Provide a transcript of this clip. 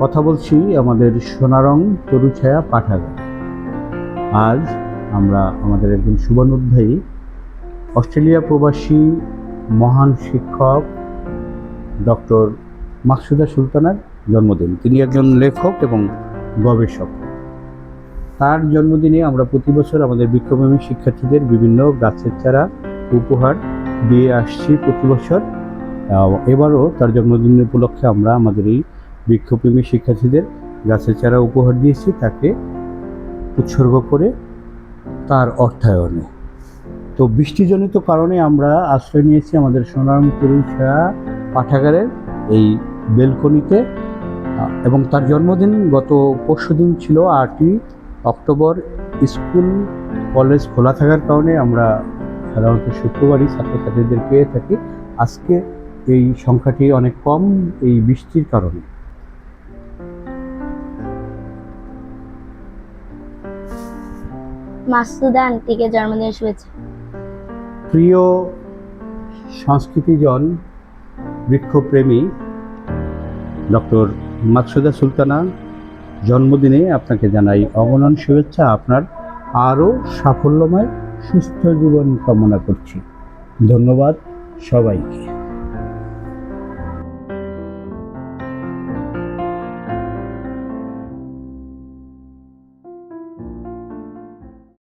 কথা বলছি আমাদের সোনারং তরুছায়া পাঠাগার। আজ আমরা আমাদের একজন সুবর্ণোধ্যায়ী, অস্ট্রেলিয়া প্রবাসী মহান শিক্ষক ডক্টর মাকসুদা সুলতানার জন্মদিন। তিনি একজন লেখক এবং গবেষক। তার জন্মদিনে আমরা প্রতি বছর আমাদের বৃক্ষপ্রেমী শিক্ষার্থীদের বিভিন্ন গাছের চারা উপহার দিয়ে আসছি প্রতি বছর। এবারও তার জন্মদিন উপলক্ষে আমরা আমাদের এই বৃক্ষপ্রেমী শিক্ষার্থীদের গাছের চারা উপহার দিয়েছি তাকে উৎসর্গ করে তার অর্থায়নে। তো বৃষ্টিজনিত কারণে আমরা আশ্রয় নিয়েছি আমাদের সোনারাম তরুষা পাঠাগারের এই বেলকনিতে এবং তার জন্মদিন গত পরশু দিন ছিল আটই অক্টোবর। স্কুল, কলেজ খোলা থাকার কারণে আমরা সাধারণত শুক্রবারই ছাত্রছাত্রীদের পেয়ে থাকি। আজকে এই সংখ্যাটি অনেক কম এই বৃষ্টির কারণে। মাসুদা আন্টিকে জন্মদিনের শুভেচ্ছা। প্রিয় সংস্কৃতিজন, বৃক্ষপ্রেমী, ডক্টর মাকসুদা সুলতানা, জন্মদিনে আপনাকে জানাই অগণন শুভেচ্ছা। আপনার আরও সাফল্যময় সুস্থ জীবন কামনা করছি। ধন্যবাদ সবাইকে।